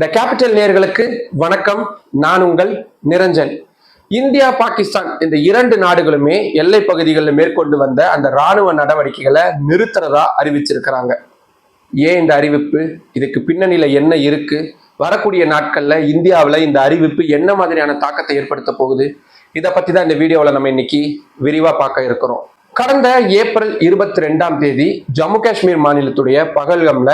The capital நேர்களுக்கு வணக்கம். நான் உங்கள் நிரஞ்சன். இந்தியா பாகிஸ்தான் இந்த இரண்டு நாடுகளுமே எல்லை பகுதிகளில் மேற்கொண்டு வந்த அந்த ராணுவ நடவடிக்கைகளை நிறுத்துறதா அறிவிச்சிருக்கிறாங்க. ஏன் இந்த அறிவிப்பு? இதுக்கு பின்னணியில என்ன இருக்கு? வரக்கூடிய நாட்கள்ல இந்தியாவில் இந்த அறிவிப்பு என்ன மாதிரியான தாக்கத்தை ஏற்படுத்த போகுது? இதை பத்தி தான் இந்த வீடியோவில் நம்ம இன்னைக்கு விரிவா பார்க்க இருக்கிறோம். கடந்த ஏப்ரல் இருபத்தி ரெண்டாம் தேதி ஜம்மு காஷ்மீர் மாநிலத்துடைய பகல்கம்ல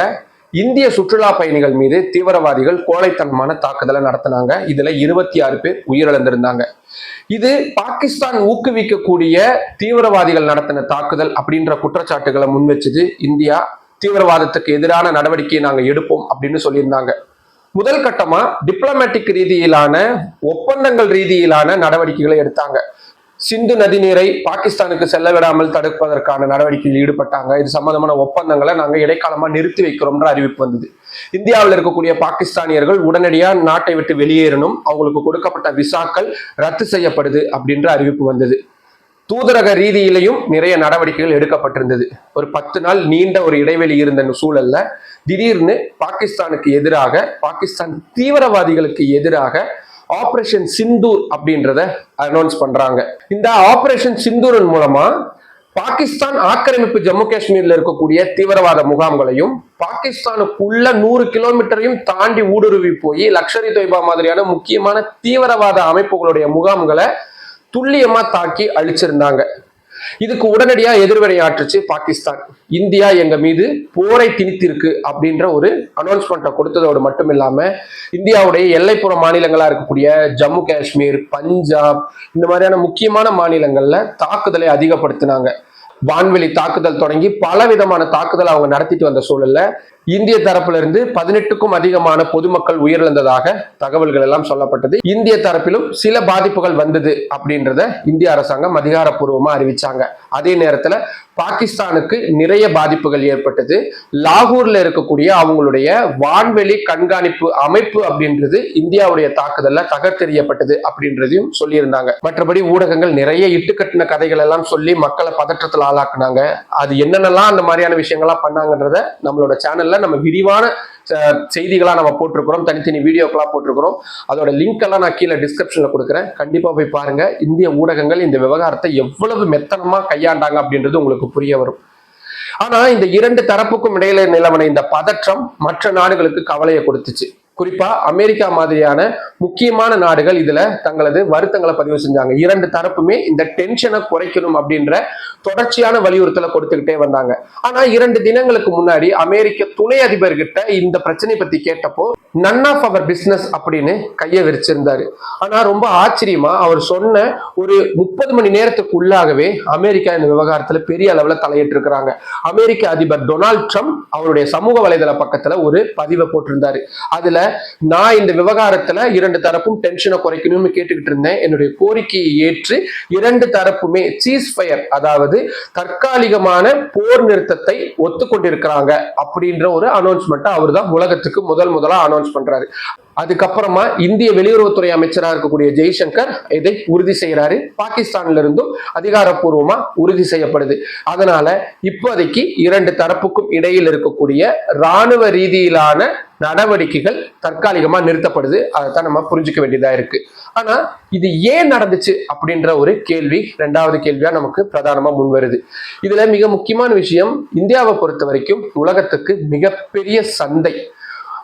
இந்திய சுற்றுலா பயணிகள் மீது தீவிரவாதிகள் கோழைத்தனமான தாக்குதலை நடத்தினாங்க. இதுல இருபத்தி ஆறு பேர் உயிரிழந்திருந்தாங்க. இது பாகிஸ்தான் ஊக்குவிக்கக்கூடிய தீவிரவாதிகள் நடத்தின தாக்குதல் அப்படின்ற குற்றச்சாட்டுகளை முன்வச்சது இந்தியா. தீவிரவாதத்துக்கு எதிரான நடவடிக்கையை நாங்க எடுப்போம் அப்படின்னு சொல்லியிருந்தாங்க. முதல் கட்டமா டிப்ளமேட்டிக் ரீதியிலான ஒப்பந்தங்கள் ரீதியிலான நடவடிக்கைகளை எடுத்தாங்க. சிந்து நதி நீரை பாகிஸ்தானுக்கு செல்ல விடாமல் தடுப்பதற்கான நடவடிக்கையில் ஈடுபட்டாங்க. இது சம்பந்தமான ஒப்பந்தங்களை நாங்கள் இடைக்காலமாக நிறுத்தி வைக்கிறோம்ன்ற அறிவிப்பு வந்தது. இந்தியாவில் இருக்கக்கூடிய பாகிஸ்தானியர்கள் உடனடியாக நாட்டை விட்டு வெளியேறணும். அவங்களுக்கு கொடுக்கப்பட்ட விசாக்கள் ரத்து செய்யப்படுது அப்படின்ற அறிவிப்பு வந்தது. தூதரக ரீதியிலையும் நிறைய நடவடிக்கைகள் எடுக்கப்பட்டிருந்தது. ஒரு பத்து நாள் நீண்ட ஒரு இடைவெளி இருந்த சூழல்ல திடீர்னு பாகிஸ்தானுக்கு எதிராக பாகிஸ்தான் தீவிரவாதிகளுக்கு எதிராக ஆப்ரேஷன் சிந்தூர் அப்படின்றத அனௌன்ஸ் பண்றாங்க. இந்த ஆப்ரேஷன் சிந்தூரின் மூலமா பாகிஸ்தான் ஆக்கிரமிப்பு ஜம்மு காஷ்மீர்ல இருக்கக்கூடிய தீவிரவாத முகாம்களையும் பாகிஸ்தானுக்குள்ள நூறு கிலோமீட்டரையும் தாண்டி ஊடுருவி போய் லக்ஷரி தொய்பா மாதிரியான முக்கியமான தீவிரவாத அமைப்புகளுடைய முகாம்களை துல்லியமா தாக்கி அழிச்சிருந்தாங்க. இதுக்கு உடனடியா எதிர்வினையாற்றுச்சு பாகிஸ்தான். இந்தியா எங்க மீது போரை திணித்திருக்கு அப்படின்ற ஒரு அனௌன்ஸ்மெண்ட்டை கொடுத்ததோடு மட்டும் இல்லாம இந்தியாவுடைய எல்லைப்புற மாநிலங்களா இருக்கக்கூடிய ஜம்மு காஷ்மீர் பஞ்சாப் இந்த மாதிரியான முக்கியமான மாநிலங்கள்ல தாக்குதலை அதிகப்படுத்தினாங்க. வான்வெளி தாக்குதல் தொடங்கி பல விதமான தாக்குதல் அவங்க நடத்திட்டு வந்த சூழல்ல இந்திய தரப்பிலிருந்து பதினெட்டுக்கும் அதிகமான பொதுமக்கள் உயிரிழந்ததாக தகவல்கள் எல்லாம் சொல்லப்பட்டது. இந்திய தரப்பிலும் சில பாதிப்புகள் வந்தது அப்படின்றத இந்திய அரசாங்கம் அதிகாரப்பூர்வமா அறிவிச்சாங்க. அதே நேரத்துல பாகிஸ்தானுக்கு நிறைய பாதிப்புகள் ஏற்பட்டது. லாகூர்ல இருக்கக்கூடிய அவங்களுடைய வான்வெளி கண்காணிப்பு அமைப்பு அப்படின்றது இந்தியாவுடைய தாக்குதல்ல தகர்த்தெறியப்பட்டது அப்படின்றதையும் சொல்லியிருந்தாங்க. மற்றபடி ஊடகங்கள் நிறைய இட்டுக்கட்டின கதைகள் எல்லாம் சொல்லி மக்களை பதற்றத்தில் ஆளாக்குனாங்க. அது என்னென்னலாம் அந்த மாதிரியான விஷயங்கள்லாம் பண்ணாங்கன்றத நம்மளோட சேனல்ல நம்ம விரிவான செய்திகளாக செய்திகளா நம்ம போட்டிருக்கிறோம். தனித்தனி வீடியோக்கெல்லாம் போட்டிருக்கிறோம். அதோட லிங்க் எல்லாம் நான் கீழே டிஸ்கிரிப்ஷனில் கொடுக்குறேன். கண்டிப்பாக போய் பாருங்க. இந்திய ஊடகங்கள் இந்த விவகாரத்தை எவ்வளவு மெத்தனமா கையாண்டாங்க அப்படின்றது உங்களுக்கு புரிய வரும். ஆனா இந்த இரண்டு தரப்புக்கும் இடையில நிலவன இந்த பதற்றம் மற்ற நாடுகளுக்கு கவலையை கொடுத்துச்சு. குறிப்பா அமெரிக்கா மாதிரியான முக்கியமான நாடுகள் இதுல தங்களது வருத்தங்களை பதிவு செஞ்சாங்க. இரண்டு தரப்புமே இந்த டென்ஷனை குறைக்கணும் அப்படின்ற தொடர்ச்சியான வலியுறுத்தலை கொடுத்துக்கிட்டே வந்தாங்க. ஆனா இரண்டு தினங்களுக்கு முன்னாடி அமெரிக்க துணை அதிபர்கிட்ட இந்த பிரச்சனை பத்தி கேட்டப்போ நன் ஆஃப் அவர் பிசினஸ் அப்படின்னு கையை விரிச்சிருந்தாரு. ஆனா ரொம்ப ஆச்சரியமா அவர் சொன்ன ஒரு முப்பது மணி நேரத்துக்கு உள்ளாகவே அமெரிக்கா இந்த விவகாரத்துல பெரிய அளவுல தலையிட்டு இருக்கிறாங்க அமெரிக்க அதிபர் டொனால்ட் ட்ரம்ப் அவருடைய சமூக வலைதள பக்கத்துல ஒரு பதிவை போட்டிருந்தாரு. அதுல நான் இந்த விவகாரத்துல இரண்டு தரப்பும் டென்ஷனை குறைக்கணும்னு கேட்டுக்கிட்டு இருந்தேன். என்னுடைய கோரிக்கையை ஏற்று இரண்டு தரப்புமே சீஸ் ஃபயர் அதாவது தற்காலிகமான போர் நிறுத்தத்தை ஒத்துக்கொண்டிருக்கிறாங்க அப்படின்ற ஒரு அனௌன்ஸ்மெண்ட்டை அவர் தான் உலகத்துக்கு முதல் முதலா அனௌன்ஸ் பண்றாரு. அதுக்கப்புறமா இந்திய வெளியுறவுத்துறை அமைச்சராக இருக்கக்கூடிய ஜெய்சங்கர் இதை உறுதி செய்கிறாரு. பாகிஸ்தான்ல இருந்தும் அதிகாரப்பூர்வமா உறுதி செய்யப்படுது. அதனால இப்போதைக்கு இரண்டு தரப்புக்கும் இடையில் இருக்கக்கூடிய ராணுவ ரீதியிலான நடவடிக்கைகள் தற்காலிகமா நிறுத்தப்படுது. அதைத்தான் நம்ம புரிஞ்சுக்க வேண்டியதா இருக்கு. ஆனா இது ஏன் நடந்துச்சு அப்படின்ற ஒரு கேள்வி ரெண்டாவது கேள்வியா நமக்கு பிரதானமா முன் வருது. இதுல மிக முக்கியமான விஷயம் இந்தியாவை பொறுத்த வரைக்கும் உலகத்துக்கு மிகப்பெரிய சந்தை.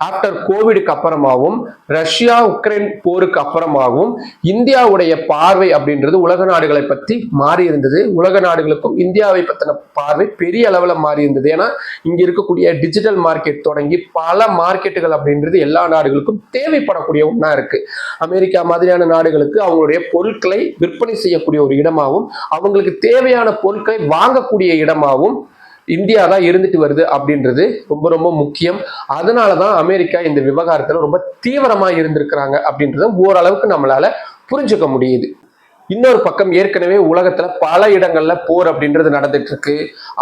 ஆஃப்டர் கோவிடுக்கு அப்புறமாவும் ரஷ்யா உக்ரைன் போருக்கு அப்புறமாகவும் இந்தியாவுடைய பார்வை அப்படின்றது உலக நாடுகளை பத்தி மாறி இருந்தது உலக நாடுகளுக்கும் இந்தியாவை பத்தின பார்வை பெரிய அளவில் மாறி இருந்தது ஏன்னா இங்க இருக்கக்கூடிய டிஜிட்டல் மார்க்கெட் தொடங்கி பல மார்க்கெட்டுகள் அப்படின்றது எல்லா நாடுகளுக்கும் தேவைப்படக்கூடிய ஒன்றா இருக்கு. அமெரிக்கா மாதிரியான நாடுகளுக்கு அவங்களுடைய பொருட்களை விற்பனை செய்யக்கூடிய ஒரு இடமாகவும் அவங்களுக்கு தேவையான பொருட்களை வாங்கக்கூடிய இடமாகவும் இந்தியா தான் இருந்துட்டு வருது அப்படின்றது ரொம்ப ரொம்ப முக்கியம். அதனால தான் அமெரிக்கா இந்த விவகாரத்தில் ரொம்ப தீவிரமாக இருந்திருக்கிறாங்க அப்படின்றத ஓரளவுக்கு நம்மளால புரிஞ்சுக்க முடியுது. இன்னொரு பக்கம் ஏற்கனவே உலகத்துல பல இடங்கள்ல போர் அப்படின்றது நடந்துட்டு இருக்கு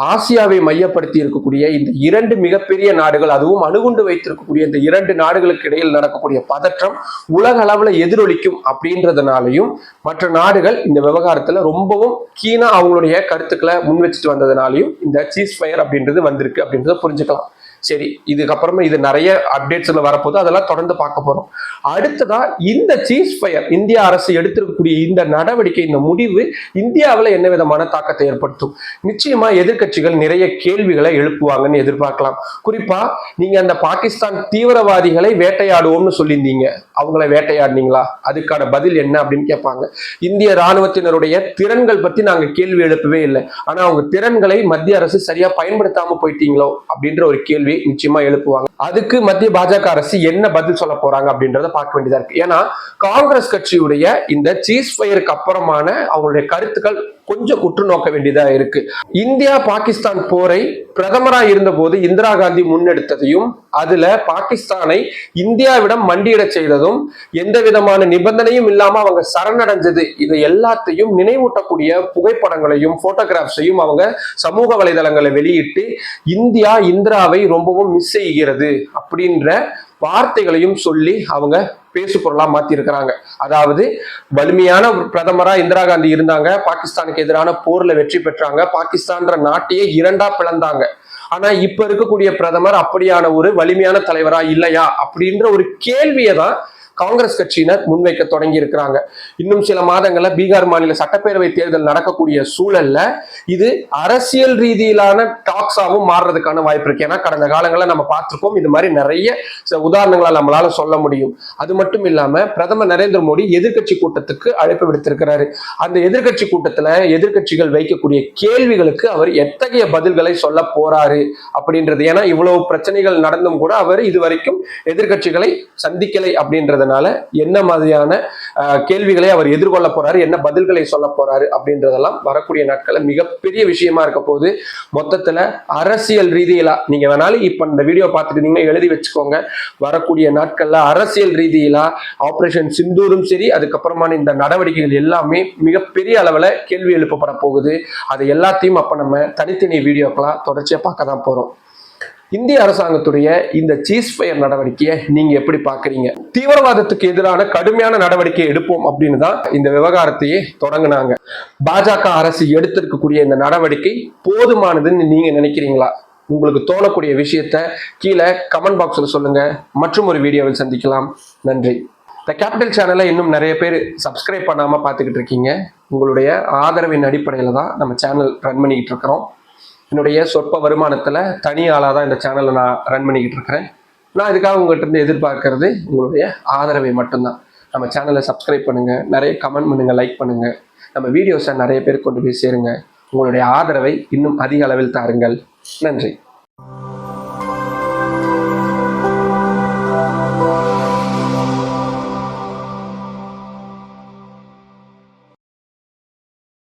ஆசியாவை மையப்படுத்தி இருக்கக்கூடிய இந்த இரண்டு மிகப்பெரிய நாடுகள் அதுவும் அணுகுண்டு வைத்திருக்கக்கூடிய இந்த இரண்டு நாடுகளுக்கு இடையில் நடக்கக்கூடிய பதற்றம் உலக அளவுல எதிரொலிக்கும் அப்படின்றதுனாலையும் மற்ற நாடுகள் இந்த விவகாரத்துல ரொம்பவும் கீனா அவங்களுடைய கருத்துக்களை முன் வச்சுட்டு வந்ததுனாலையும் இந்த சீஸ் ஃபயர் அப்படின்றது வந்திருக்கு அப்படின்றத புரிஞ்சுக்கலாம். சரி இதுக்கப்புறமா இது நிறைய அப்டேட்ஸ்ல வரப்போது அதெல்லாம் தொடர்ந்து பார்க்க போறோம். அடுத்ததா இந்த சீஸ் ஃபயர் இந்திய அரசு எடுத்திருக்கக்கூடிய இந்த நடவடிக்கை இந்த முடிவு இந்தியாவில் என்ன விதமான தாக்கத்தை ஏற்படுத்தும்? நிச்சயமா எதிர்க்கட்சிகள் நிறைய கேள்விகளை எழுப்புவாங்கன்னு எதிர்பார்க்கலாம். குறிப்பா நீங்க அந்த பாகிஸ்தான் தீவிரவாதிகளை வேட்டையாடுவோம்னு சொல்லியிருந்தீங்க. அவங்கள வேட்டையாடினீங்களா? அதுக்கான பதில் என்ன அப்படின்னு கேட்பாங்க. இந்திய ராணுவத்தினருடைய திறன்கள் பத்தி நாங்க கேள்வி எழுப்பவே இல்லை. ஆனா அவங்க திறன்களை மத்திய அரசு சரியா பயன்படுத்தாம போயிட்டீங்களோ அப்படின்ற ஒரு கேள்வி நிச்சயமா எழுப்புவாங்க. அதுக்கு மத்திய பாஜக அரசு என்ன பதில் சொல்ல போறாங்க அப்படின்றத பார்க்க வேண்டியதா இருக்கு. ஏன்னா காங்கிரஸ் கட்சியுடைய இந்த சீஸ் ஃபயருக்கு அப்புறமான அவங்களுடைய கருத்துக்கள் கொஞ்சம் உற்று நோக்க வேண்டியதா இருக்கு. இந்தியா பாகிஸ்தான் போரை பிரதமராக இருந்தபோது இந்திரா காந்தி முன்னெடுத்ததையும் அதுல பாகிஸ்தானை இந்தியாவிடம் மண்டியிடச் செய்ததும் எந்த விதமான நிபந்தனையும் இல்லாம அவங்க சரணடைஞ்சது. இது எல்லாத்தையும் நினைவூட்டக்கூடிய புகைப்படங்களையும் போட்டோகிராஃப்ஸையும் அவங்க சமூக வலைதளங்களை வெளியிட்டு இந்தியா இந்திராவை ரொம்பவும் மிஸ் செய்கிறது அப்படின்ற வார்த்தைகளையும் சொல்லி அவங்க பேசு பொருளாக மாத்தி இருக்கிறாங்க அதாவது வலிமையான பிரதமரா இந்திரா காந்தி இருந்தாங்க. பாகிஸ்தானுக்கு எதிரான போர்ல வெற்றி பெற்றாங்க. பாகிஸ்தான்ற நாட்டையே இரண்டா பிளந்தாங்க. ஆனா இப்ப இருக்கக்கூடிய பிரதமர் அப்படியான ஒரு வலிமையான தலைவரா இல்லையா அப்படின்ற ஒரு கேள்வியை தான் காங்கிரஸ் கட்சியினர் முன்வைக்க தொடங்கி இருக்கிறாங்க. இன்னும் சில மாதங்கள்ல பீகார் மாநில சட்டப்பேரவை தேர்தல் நடக்கக்கூடிய சூழல்ல இது அரசியல் ரீதியிலான டாக்ஸாவும் மாறுறதுக்கான வாய்ப்பு இருக்கு. ஏன்னா கடந்த காலங்களில் நம்ம பார்த்துருக்கோம் இது மாதிரி நிறைய சில உதாரணங்களை நம்மளால சொல்ல முடியும். அது மட்டும் இல்லாம பிரதமர் நரேந்திர மோடி எதிர்க்கட்சி கூட்டத்துக்கு அழைப்பு விடுத்திருக்கிறாரு. அந்த எதிர்கட்சி கூட்டத்துல எதிர்க்கட்சிகள் வைக்கக்கூடிய கேள்விகளுக்கு அவர் எத்தகைய பதில்களை சொல்ல போறாரு அப்படின்றது. ஏன்னா இவ்வளவு பிரச்சனைகள் நடந்தும் கூட அவர் இதுவரைக்கும் எதிர்க்கட்சிகளை சந்திக்கலை அப்படின்றதுனால என்ன மாதிரியான கேள்விகளை அவர் எதிர்கொள்ள போறாரு என்ன பதில்களை சொல்ல போறாரு அப்படின்றதெல்லாம் வரக்கூடிய நாட்களில் மிகப்பெரிய விஷயமா இருக்க போகுது. மொத்தத்துல அரசியல் ரீதியிலா நீங்க வேணாலும் இப்ப இந்த வீடியோ பார்த்துட்டு எழுதி வச்சுக்கோங்க. வரக்கூடிய நாட்கள்ல அரசியல் ரீதியிலா ஆபரேஷன் சிந்தூரும் சரி அதுக்கப்புறமான இந்த நடவடிக்கைகள் எல்லாமே மிகப்பெரிய அளவுல கேள்வி எழுப்பப்பட போகுது. அது எல்லாத்தையும் அப்ப நம்ம தனித்தனி வீடியோக்களா தொடர்ச்சியா பார்க்க தான் போறோம். இந்திய அரசாங்கத்துடைய இந்த சீஸ் ஃபயர் நடவடிக்கையை நீங்க எப்படி பாக்குறீங்க தீவிரவாதத்துக்கு எதிரான கடுமையான நடவடிக்கை எடுப்போம் அப்படின்னு தான் இந்த விவகாரத்தையே தொடங்கினாங்க. பாஜக அரசு எடுத்திருக்கக்கூடிய இந்த நடவடிக்கை போதுமானதுன்னு நீங்க நினைக்கிறீங்களா? உங்களுக்கு தோணக்கூடிய விஷயத்த கீழே கமெண்ட் பாக்ஸில் சொல்லுங்க. மற்றும் ஒரு வீடியோவில் சந்திக்கலாம். நன்றி. த கேபிட்டல் சேனலை இன்னும் நிறைய பேர் சப்ஸ்கிரைப் பண்ணாமல் பார்த்துக்கிட்டு இருக்கீங்க. உங்களுடைய ஆதரவின் அடிப்படையில் தான் நம்ம சேனல் ரன் பண்ணிக்கிட்டு இருக்கிறோம். என்னுடைய சொற்ப வருமானத்தில் தனி ஆளாக தான் இந்த சேனலை நான் ரன் பண்ணிக்கிட்டு இருக்கிறேன். நான் இதுக்காக உங்கள்கிட்ட இருந்து எதிர்பார்க்கறது உங்களுடைய ஆதரவை மட்டும்தான். நம்ம சேனலை சப்ஸ்கிரைப் பண்ணுங்கள் நிறைய கமெண்ட் பண்ணுங்கள் லைக் பண்ணுங்கள் நம்ம வீடியோஸை நிறைய பேர் கொண்டு போய் சேருங்க. உங்களுடைய ஆதரவை இன்னும் அதிக அளவில் தாருங்கள். நன்றி.